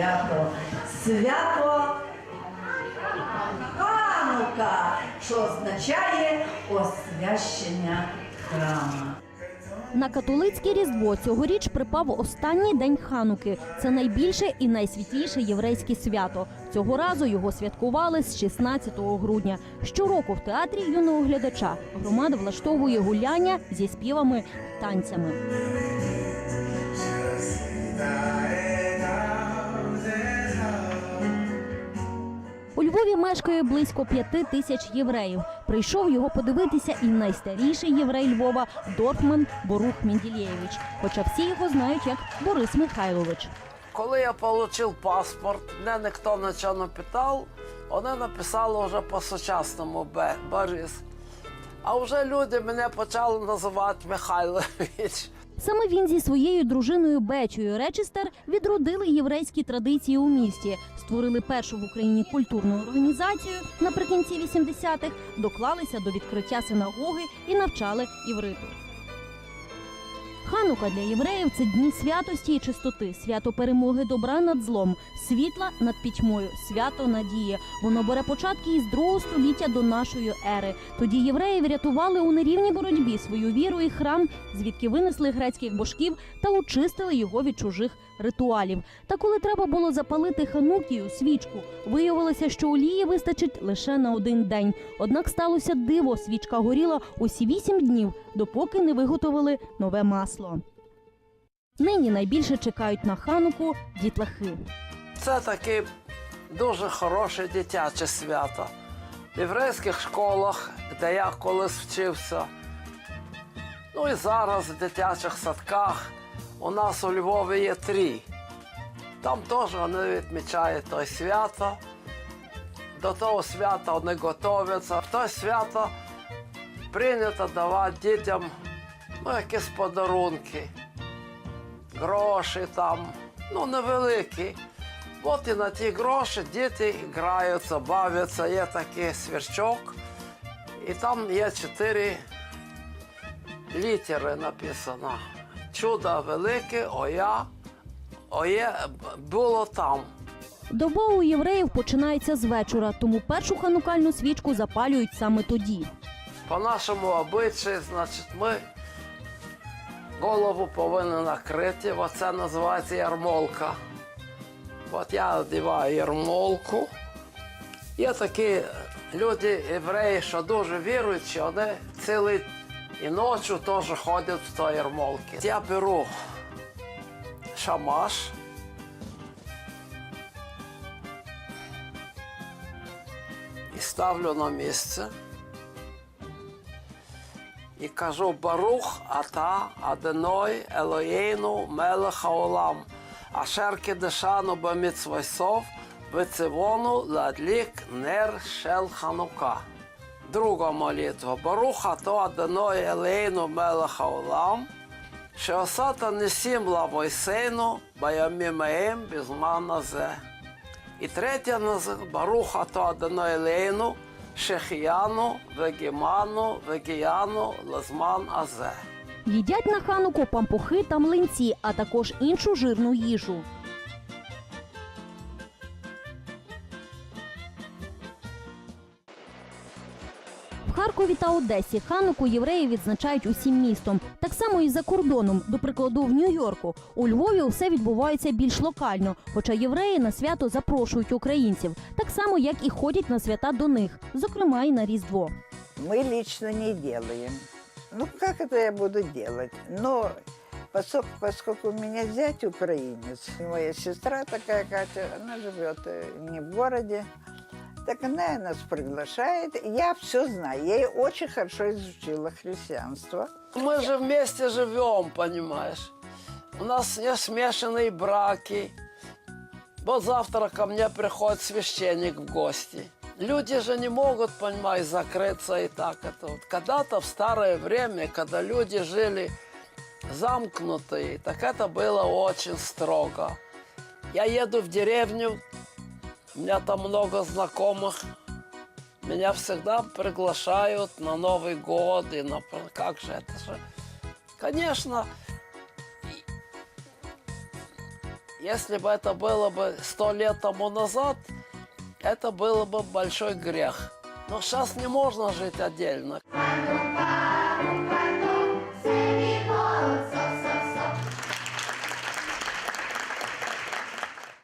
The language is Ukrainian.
свято. Свято Ханука, що означає освящення храма. На католицьке різдво цьогоріч припав останній день Хануки. Це найбільше і найсвітліше єврейське свято. Цього разу його святкували з 16 грудня. Щороку в театрі юного глядача громада влаштовує гуляння зі співами танцями. Мешкає близько п'яти тисяч євреїв. Прийшов його подивитися і найстаріший єврей Львова Дортман Борух Менділєєвич. Хоча всі його знають як Борис Михайлович. Коли я отримав паспорт, мене ніхто нічого не питав, вони написали вже по-сучасному «Бе- Борис. А вже люди мене почали називати Михайлович. Саме він зі своєю дружиною Бечою Речестер відродили єврейські традиції у місті, створили першу в Україні культурну організацію наприкінці 80-х, доклалися до відкриття синагоги і навчали івриту. Ханука для євреїв це дні святості і чистоти, свято перемоги добра над злом, світла над пітьмою, свято надії. Воно бере початки із другого століття до нашої ери. Тоді євреї врятували у нерівній боротьбі свою віру і храм, звідки винесли грецьких божків та очистили його від чужих ритуалів. Та коли треба було запалити ханукію свічку, виявилося, що олії вистачить лише на один день. Однак сталося диво: свічка горіла усі вісім днів, допоки не виготовили нове масло. Нині найбільше чекають на хануку дітлахи. Це таке дуже хороше дитяче свято. В єврейських школах, де я колись вчився, ну і зараз в дитячих садках у нас у Львові є три. Там теж вони відмічають той свято. До того свята вони готуються. В те свято прийнято давати дітям ну, якісь подарунки, гроші там, ну невеликі. От і на ті гроші діти граються, бавляться, є такий свірчок, і там є чотири літери написано. Чудо велике, оя, оє було там. Доба у євреїв починається з вечора, тому першу ханукальну свічку запалюють саме тоді. По нашому обичаю, значить, ми голову повинні накрити, оце називається ярмолка. От я одягаю ярмолку. Є такі люди, євреї, що дуже віруючі, вони цілий і ночі теж ходять в той ярмолки. Я беру шамаш. І ставлю на місце. І кажу Барух ата Аденой Елоєну Мелех Хаолам, Ашер кедешану баміцвайсов, вецивону ладлік нер шел ханука. Друга молитва. Барух ата Аденой Елоєну Мелех Хаолам, Шеосата несім лавойсейну, баямімеєм бізмана зе. І третя назив Баруха то Адоной Елейну, Шехіяну, Вегіману, Вегіяну, Лазман Азе. Їдять на хануку пампухи та млинці, а також іншу жирну їжу. Харкові та Одесі хануку євреї відзначають усім містом. Так само і за кордоном, до прикладу, в Нью-Йорку. У Львові усе відбувається більш локально, хоча євреї на свято запрошують українців, так само як і ходять на свята до них, зокрема і на Різдво. мы лично не делаем. Ну, как это я буду делать? Но поскольку, поскольку у меня зять украинец, и моя сестра такая, Катя, она живет э, не в городе, так она нас приглашает. Я все знаю. Я очень хорошо изучила христианство. Мы же вместе живем, понимаешь? У нас не смешанные браки. Вот завтра ко мне приходит священник в гости. Люди же не могут, понимаешь, закрыться и так это. Вот когда-то в старое время, когда люди жили замкнутые, так это было очень строго. Я еду в деревню, у меня там много знакомых, меня всегда приглашают на Новый год и на... Как же это же? Конечно, Если бы это было бы сто лет тому назад, это было бы большой грех. Но сейчас не можно жить отдельно.